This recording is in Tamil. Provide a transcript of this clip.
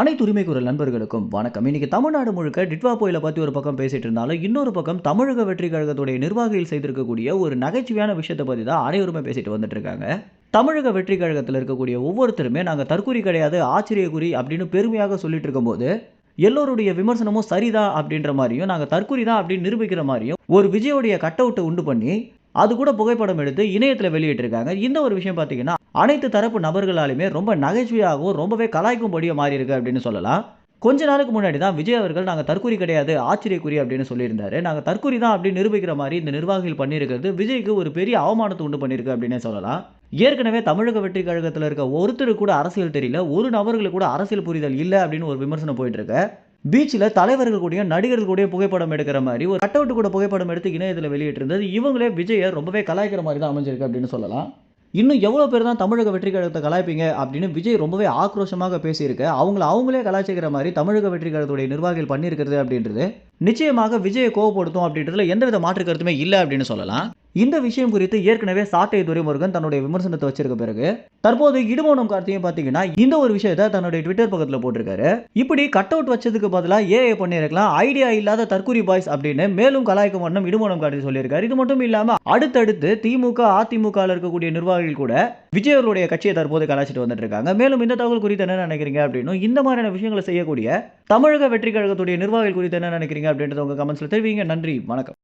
அனைத்து உரிமை குரல் நண்பர்களுக்கும் வணக்கம். இன்னைக்கு தமிழ்நாடு முழுக்க டிட்வா புயலை பற்றி ஒரு பக்கம் பேசிட்டு இருந்தாலும் இன்னொரு பக்கம் தமிழக வெற்றி கழகத்துடைய நிர்வாகிகள் செய்திருக்கக்கூடிய ஒரு நகைச்சுவையான விஷயத்தை பற்றி தான் அனைவருமே பேசிட்டு வந்துட்டு இருக்காங்க. தமிழக வெற்றி கழகத்தில் இருக்கக்கூடிய ஒவ்வொருத்தருமே நாங்கள் தற்குறி கிடையாது ஆச்சரியக்குறி அப்படின்னு பெருமையாக சொல்லிட்டு இருக்கும்போது எல்லோருடைய விமர்சனமும் சரிதான் அப்படின்ற மாதிரியும் நாங்கள் தற்கூரி தான் அப்படின்னு நிரூபிக்கிற மாதிரியும் ஒரு விஜயோடைய கட் அவுட்டை உண்டு பண்ணி அது கூட புகைப்படம் எடுத்து இணையத்தில் வெளியிட்டிருக்காங்க. இந்த ஒரு விஷயம் பார்த்தீங்கன்னா அனைத்து தரப்பு நபர்களாலுமே ரொம்ப நகைச்சுவையாகவும் ரொம்பவே கலாய்க்கும்படியாக மாறி இருக்கு அப்படின்னு சொல்லலாம். கொஞ்ச நாளுக்கு முன்னாடி தான் விஜய் அவர்கள் நாங்கள் தற்கூரி கிடையாது ஆச்சரியக்குறி அப்படின்னு சொல்லியிருந்தாரு. நாங்கள் தற்கூரி தான் அப்படின்னு நிரூபிக்கிற மாதிரி இந்த நிர்வாகிகள் பண்ணியிருக்கிறது விஜய்க்கு ஒரு பெரிய அவமானத்தை உண்டு பண்ணியிருக்கு அப்படின்னே சொல்லலாம். ஏற்கனவே தமிழக வெற்றி கழகத்தில் இருக்க ஒருத்தர் கூட அரசியல் தெரியல ஒரு நபர்களுக்கு கூட அரசியல் புரிதல் இல்லை அப்படின்னு ஒரு விமர்சனம் போயிட்டு இருக்கு. பீச்சில் தலைவர்கள் கூடயும் நடிகர்கள் கூடயும் புகைப்படம் எடுக்கிற மாதிரி ஒரு கட் அவுட் கூட புகைப்படம் எடுத்து இணையத்தில் வெளியிட்டிருந்தது. இவங்களே விஜயை ரொம்பவே கலாய்க்கிற மாதிரி தான் அமைஞ்சிருக்கு அப்படின்னு சொல்லலாம். இன்னும் எவ்வளோ பேர் தான் தமிழக வெற்றி கழகத்தை கலாய்ப்பீங்க அப்படின்னு விஜய் ரொம்பவே ஆக்ரோஷமாக பேசியிருக்க. அவங்கள அவங்களே கலாய்ச்சிக்கிற மாதிரி தமிழக வெற்றி கழகத்துடைய நிர்வாகிகள் பண்ணியிருக்கிறது அப்படின்றது நிச்சயமாக விஜயை கோவப்படுத்தும் அப்படின்றதுல எந்தவித மாற்று கருத்துமே இல்லை அப்படின்னு சொல்லலாம். இந்த விஷயம் குறித்து ஏற்கனவே சாட்டை துரைமுருகன் தன்னுடைய விமர்சனத்தை வச்சிருக்க பிறகு தற்போது இடுமோனம் கார்த்தியும் பார்த்தீங்கன்னா இந்த ஒரு விஷயத்தை தன்னுடைய ட்விட்டர் பக்கத்தில் போட்டிருக்காரு. இப்படி கட் அவுட் வச்சதுக்கு பதிலாக ஏஏ பண்ணியிருக்கலாம் ஐடியா இல்லாத தற்கூரி பாய்ஸ் அப்படின்னு மேலும் கலாய்க்கும் வண்ணம் இடுமோனம் கார்த்தி சொல்லியிருக்காரு. இது மட்டும் இல்லாமல் அடுத்தடுத்து திமுக அதிமுக இருக்கக்கூடிய நிர்வாகிகள் கூட விஜய் கட்சியை தற்போது கலாச்சிட்டு வந்துட்டு இருக்காங்க. மேலும் இந்த தகவல் குறித்து என்ன நினைக்கிறீங்க அப்படின்னு இந்த மாதிரியான விஷயங்களை செய்யக்கூடிய தமிழக வெற்றி கழகத்துடைய நிர்வாகிகள் குறித்து என்ன நினைக்கிறீங்க அப்படின்றத உங்க கமெண்ட்ஸ்ல தெரிவிங்க. நன்றி வணக்கம்.